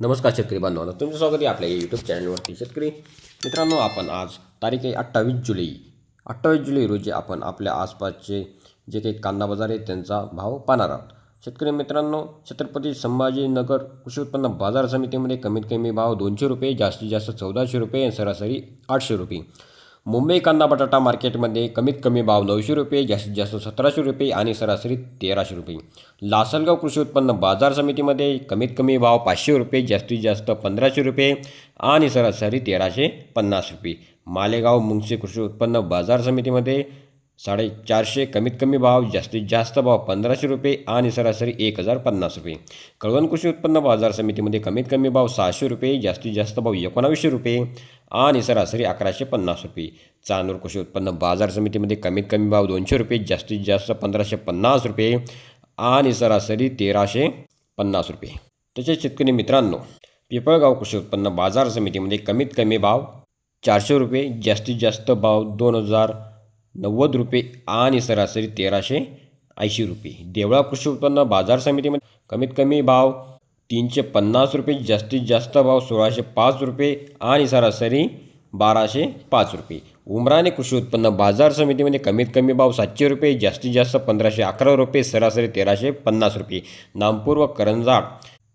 नमस्कार शेतकरी बांधवांना तुमचं स्वागत आहे आपल्या यूट्यूब चॅनलवरती शेतकरी मित्रांनो आपण आज तारीख आहे अठ्ठावीस जुलै. अठ्ठावीस जुलै रोजी आपण आपल्या आसपासचे जे काही कांदा बाजार आहे त्यांचा भाव पाहणार आहोत. शेतकरी मित्रांनो छत्रपती संभाजीनगर कृषी उत्पन्न बाजार समितीमध्ये कमीत कमी भाव दोनशे रुपये जास्तीत जास्त चौदाशे रुपये आणि सरासरी आठशे रुपये. मुंबई कांदा बटाटा मार्केटमध्ये कमीत कमी भाव नऊशे रुपये जास्तीत जास्त सतराशे रुपये आणि सरासरी तेराशे रुपये. लासलगाव कृषी उत्पन्न बाजार समितीमध्ये कमीत कमी भाव पाचशे रुपये जास्तीत जास्त पंधराशे रुपये आणि सरासरी तेराशे पन्नास रुपये. मालेगाव मुंगसे कृषी उत्पन्न बाजार समितीमध्ये साडेचारशे कमीत कमी भाव जास्तीत जास्त भाव पंधराशे रुपये आणि सरासरी एक हजार पन्नास रुपये. कळवण कृषी उत्पन्न बाजार समितीमध्ये कमीत कमी भाव सहाशे रुपये जास्तीत जास्त भाव एकोणावीसशे रुपये आणि सरासरी अकराशे पन्नास रुपये. चांदूर कृषी उत्पन्न बाजार समितीमध्ये कमीत कमी भाव दोनशे रुपये जास्तीत जास्त पंधराशे पन्नास रुपये आणि सरासरी तेराशे पन्नास रुपये. तसेच शेतकरी मित्रांनो पिपळगाव कृषी उत्पन्न बाजार समितीमध्ये कमीत कमी भाव चारशे रुपये जास्तीत जास्त भाव दोन हजार नव्वद रुपये आणि सरासरी तेराशे ऐंशी रुपये. देवळा कृषी उत्पन्न बाजार समितीमध्ये कमीत कमी भाव तीनशे पन्नास रुपये जास्तीत जास्त भाव सोळाशे पाच रुपये आणि सरासरी बाराशे पाच रुपये. उमराने कृषी उत्पन्न बाजार समितीमध्ये कमीत कमी भाव सातशे रुपये जास्तीत जास्त पंधराशे अकरा रुपये सरासरी तेराशे पन्नास रुपये. नामपूर व करंजाड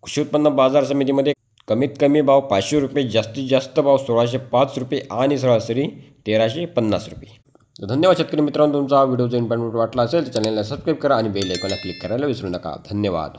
कृषी उत्पन्न बाजार समितीमध्ये कमीत कमी भाव पाचशे रुपये जास्तीत जास्त भाव सोळाशे पाच रुपये आणि सरासरी तेराशे पन्नास रुपये. धन्यवाद शेतकरी मित्रांनो तुमचा व्हिडिओ जर इन्फॉर्मेटिव्ह वाटला असेल तर चॅनलला सबस्क्राईब करा आणि बेल आयकॉनला क्लिक करायला विसरू नका. धन्यवाद.